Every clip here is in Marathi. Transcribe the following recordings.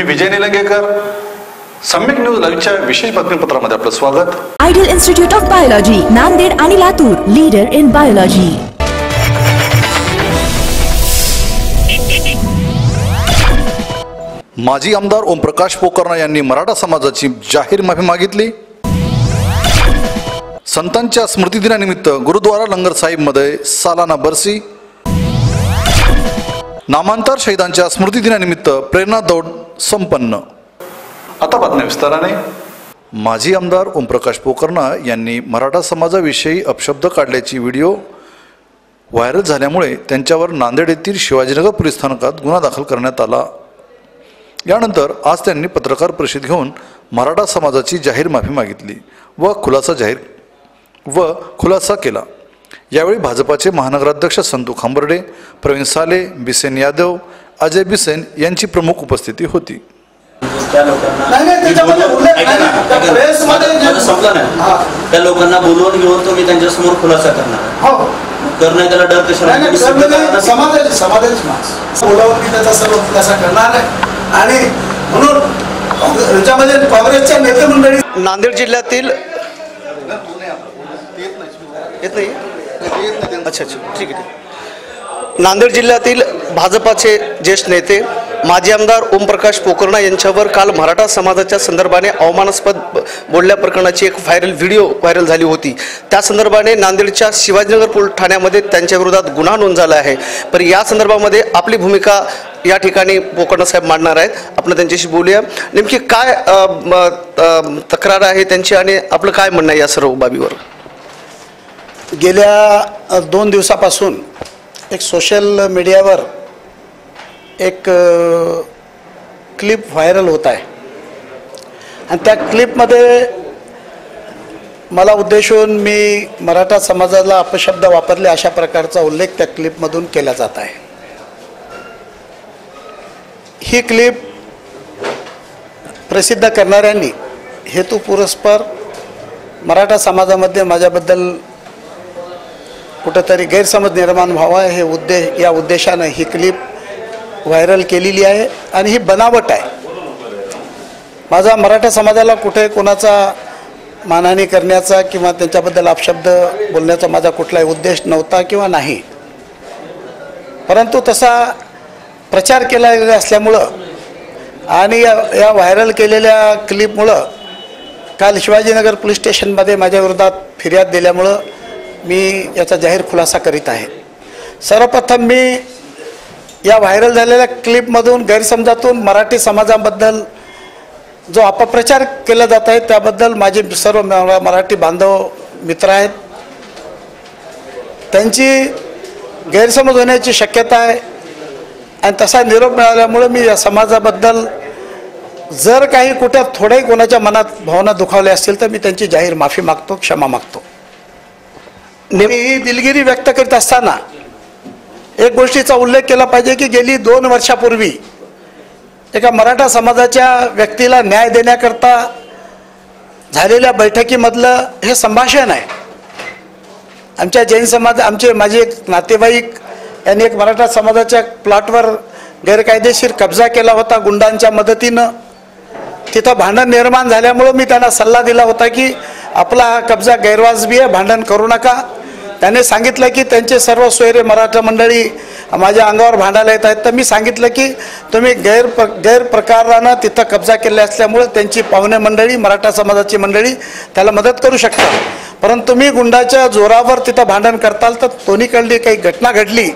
मी विजय निलंगेकर. सम्यक न्यूज लाईव्हच्या विशेष बातमीपत्रामध्ये आपलं स्वागत. Ideal institute of biology Nanded आणि लातूर लीडर इन बायोलॉजी. माजी आमदार ओमप्रकाश पोकर्णा यांनी मराठा समाजाची जाहीर माफी मागितली. संतांच्या स्मृतिदिनानिमित्त गुरुद्वारा लंगर साहिबमध्ये सालाना बरसी. नामांतर शहीदांच्या स्मृतिदिनानिमित्त प्रेरणा दौड संपन्न. आता बातम्या विस्ताराने. माजी आमदार ओमप्रकाश पोकर्णा यांनी मराठा समाजाविषयी अपशब्द काढल्याची व्हिडिओ व्हायरल झाल्यामुळे त्यांच्यावर नांदेड येथील शिवाजीनगर पोलीस स्थानकात गुन्हा दाखल करण्यात आला. यानंतर आज त्यांनी पत्रकार परिषद घेऊन मराठा समाजाची जाहीर माफी मागितली व खुलासा जाहीर व खुलासा केला. यावेळी भाजपाचे महानगराध्यक्ष संतू खांबर्डे प्रवीण साले बिसेन यादव अजय बिसेन यांची प्रमुख उपस्थिती होती. त्या लोकांना हा. बोलवून घेऊन तो मी त्यांच्यासमोर खुलासा करणार. हो. करणं त्याला डर तुम्ही. समाजाचे समाजाचे माणसं. बोलावून मी त्याचा सर्व खुलासा करणार आहे. आणि म्हणून याच्यामध्ये काँग्रेसच्या नेते मंडळी नांदेड जिल्ह्यातील येत नाही अच्छा अच्छा ठीक आहे ठीक आहे. नांदेड जिल्ह्यातील भाजपाचे ज्येष्ठ नेते माजी आमदार ओमप्रकाश पोकर्णा यांच्यावर काल मराठा समाजाच्या संदर्भाने अवमानास्पद बोलल्या प्रकरणाची एक व्हायरल व्हिडिओ व्हायरल झाली होती. त्या संदर्भाने नांदेडच्या शिवाजीनगर पोलीस ठाण्यामध्ये त्यांच्या विरोधात गुन्हा नोंद झाला आहे. पण या संदर्भामध्ये आपली भूमिका या ठिकाणी पोकर्णा साहेब मांडणार आहेत. आपण त्यांच्याशी बोलूया. नेमकी काय तक्रार आहे त्यांची आणि आपलं काय म्हणणं आहे या सर्व बाबीवर? गेल्या दोन दिवसापासून एक सोशल मीडियावर एक क्लिप व्हायरल होत आहे. आणि त्या क्लिपमध्ये मला उद्देशून मी मराठा समाजाला अपशब्द वापरले अशा प्रकारचा उल्लेख त्या क्लिपमधून केला जात आहे. ही क्लिप प्रसिद्ध करणाऱ्यांनी हेतुपुरस्पर मराठा समाजामध्ये माझ्याबद्दल कुठंतरी गैरसमज निर्माण व्हावा हे उद्देश या उद्देशानं ही क्लिप व्हायरल केलेली आहे आणि ही बनावट आहे. माझा मराठा समाजाला कुठे कोणाचा मानहानी करण्याचा किंवा त्यांच्याबद्दल अपशब्द बोलण्याचा माझा कुठलाही उद्देश नव्हता किंवा नाही. परंतु तसा प्रचार केला गेला असल्यामुळं आणि या या व्हायरल केलेल्या क्लिपमुळं काल शिवाजीनगर पोलीस स्टेशनमध्ये माझ्या विरोधात फिर्याद दिल्यामुळं मी याचा जाहीर खुलासा करीत आहे. सर्वप्रथम मी या व्हायरल झालेल्या क्लिपमधून गैरसमजातून मराठी समाजाबद्दल जो अपप्रचार केला जात आहे त्याबद्दल माझे सर्व म- मराठी बांधव मित्र आहेत. त्यांची गैरसमज होण्याची शक्यता आहे आणि तसा निरोप मिळाल्यामुळं मी या समाजाबद्दल जर काही कुठं थोड्याही कोणाच्या मनात भावना दुखावल्या असतील तर मी त्यांची जाहीर माफी मागतो क्षमा मागतो. ही दिलगिरी व्यक्त करीत असताना एक गोष्टीचा उल्लेख केला पाहिजे की गेली दोन वर्षापूर्वी एका मराठा समाजाच्या व्यक्तीला न्याय देण्याकरता झालेल्या बैठकीमधलं हे संभाषण आहे. आमच्या जैन समाज आमचे माझे एक नातेवाईक यांनी एक मराठा समाजाच्या प्लॉटवर गैरकायदेशीर कब्जा केला होता गुंडांच्या मदतीनं. तिथं भांडण निर्माण झाल्यामुळं मी त्यांना सल्ला दिला होता की आपला हा कब्जा गैरवाजबी आहे भांडण करू नका. त्याने सांगितलं की त्यांचे सर्व सोयरे मराठा मंडळी माझ्या अंगावर भांडायला येत आहेत. तर मी सांगितलं की तुम्ही गैर गैरप्रकारानं तिथं कब्जा केला असल्यामुळं त्यांची पाहुणे मंडळी मराठा समाजाची मंडळी त्याला मदत करू शकता परंतु तुम्ही गुंडाच्या जोरावर तिथं भांडण करताल तर दोन्हीकडली काही घटना घडली.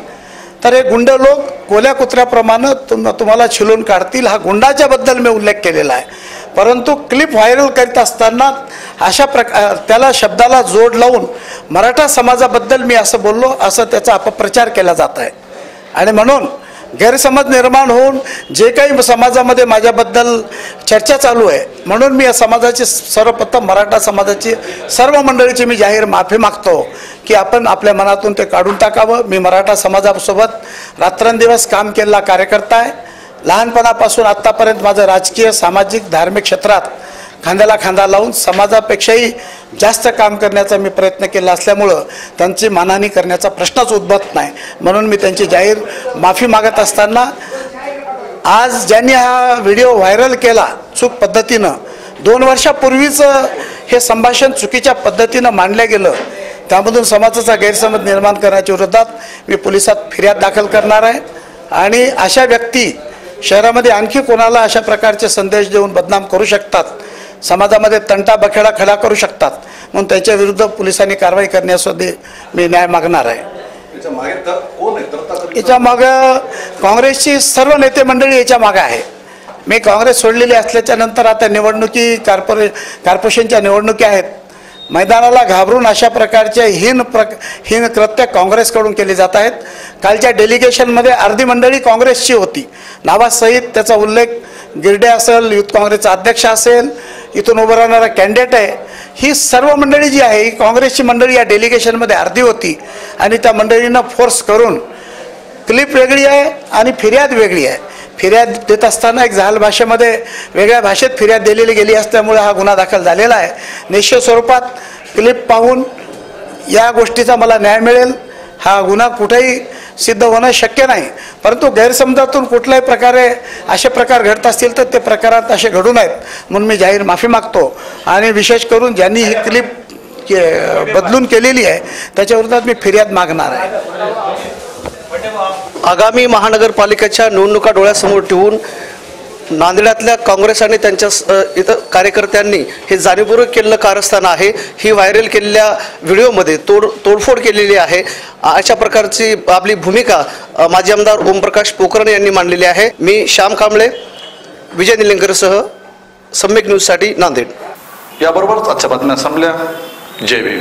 तर हे गुंड लोक कोल्या कुत्र्याप्रमाणे तुम तुम्हाला छिलून काढतील. हा गुंडाच्याबद्दल मी उल्लेख केलेला आहे. परंतु क्लिप व्हायरल करीत असताना अशा प्रकार त्याला शब्दाला जोड लावून मराठा समाजाबद्दल मी असं बोललो असं त्याचा अपप्रचार केला जात आहे. आणि म्हणून गैरसमज निर्माण होऊन जे काही समाजामध्ये माझ्याबद्दल चर्चा चालू आहे म्हणून मी या समाजाची सर्वप्रथम मराठा समाजाची सर्व मंडळीची मी जाहीर माफी मागतो की आपण आपल्या मनातून ते काढून टाकावं. मी मराठा समाजासोबत रात्रंदिवस काम केलेला कार्यकर्ता आहे. लहानपणापासून आत्तापर्यंत माझं राजकीय सामाजिक धार्मिक क्षेत्रात खांद्याला खांदा लावून समाजापेक्षाही जास्त काम करण्याचा मी प्रयत्न केला असल्यामुळं त्यांची मानहानी करण्याचा प्रश्नच उद्भवत नाही. म्हणून मी त्यांची जाहीर माफी मागत असताना आज ज्यांनी हा व्हिडिओ व्हायरल केला चूक पद्धतीनं दोन वर्षापूर्वीचं हे संभाषण चुकीच्या पद्धतीनं मांडलं गेलं. त्यामधून समाजाचा गैरसमज निर्माण करण्याच्या विरोधात मी पोलिसात फिर्याद दाखल करणार आहे. आणि अशा व्यक्ती शहरामध्ये आणखी कोणाला अशा प्रकारचे संदेश देऊन बदनाम करू शकतात? समाजामध्ये तंटा बखेडा खडा करू शकतात? म्हणून त्याच्या विरुद्ध पोलिसांनी कारवाई करण्यासाठी मी न्याय मागणार आहे. याच्या मागं काँग्रेसची सर्व नेते मंडळी याच्या मागं आहे. मी काँग्रेस सोडलेली असल्याच्या नंतर आता निवडणुकी कार्पोरे कॉर्पोरेशनच्या निवडणुकी आहेत. मैदानाला घाबरून अशा प्रकारचे हीन प्र हीन कृत्य काँग्रेसकडून केले जात आहेत. कालच्या डेलिगेशनमध्ये अर्धी मंडळी काँग्रेसची होती. नावासहित त्याचा उल्लेख गिरडे असेल युथ काँग्रेसचा अध्यक्ष असेल इथून उभं राहणारा कॅन्डिडेट आहे. ही सर्व मंडळी जी आहे ही काँग्रेसची मंडळी या डेलिगेशनमध्ये अर्धी होती आणि त्या मंडळींना फोर्स करून क्लिप वेगळी आहे आणि फिर्याद वेगळी आहे. फिर्याद देत असताना एक जहाल भाषेमध्ये वेगळ्या भाषेत फिर्याद दिलेली गेली असल्यामुळे हा गुन्हा दाखल झालेला आहे. निश्चित स्वरूपात क्लिप पाहून या गोष्टीचा मला न्याय मिळेल. हा गुन्हा कुठेही सिद्ध होणं शक्य नाही. परंतु गैरसमजातून कुठल्याही प्रकारे असे प्रकार घडत असतील तर ते प्रकारात असे घडू नयेत म्हणून मी जाहीर माफी मागतो. आणि विशेष करून ज्यांनी ही क्लिप के- बदलून केलेली आहे त्याच्याविरोधात मी फिर्याद मागणार आहे. आगामी महानगरपालिकेच्या निवडणुका डोळ्यासमोर ठेवून नांदेड्यातल्या काँग्रेस आणि त्यांच्या स- कार्यकर्त्यांनी हे जाणीवपूर्वक केलेलं कारस्थान आहे. ही व्हायरल केलेल्या व्हिडिओमध्ये तोड तोडफोड केलेली आहे. अशा प्रकारची आपली भूमिका माजी आमदार ओमप्रकाश पोखरण यांनी मांडलेली आहे. मी श्याम कांबळे विजय निलंगरसह सम्यक न्यूजसाठी नांदेड. याबरोबरच आजच्या बातम्या संपल्या. जय भीम.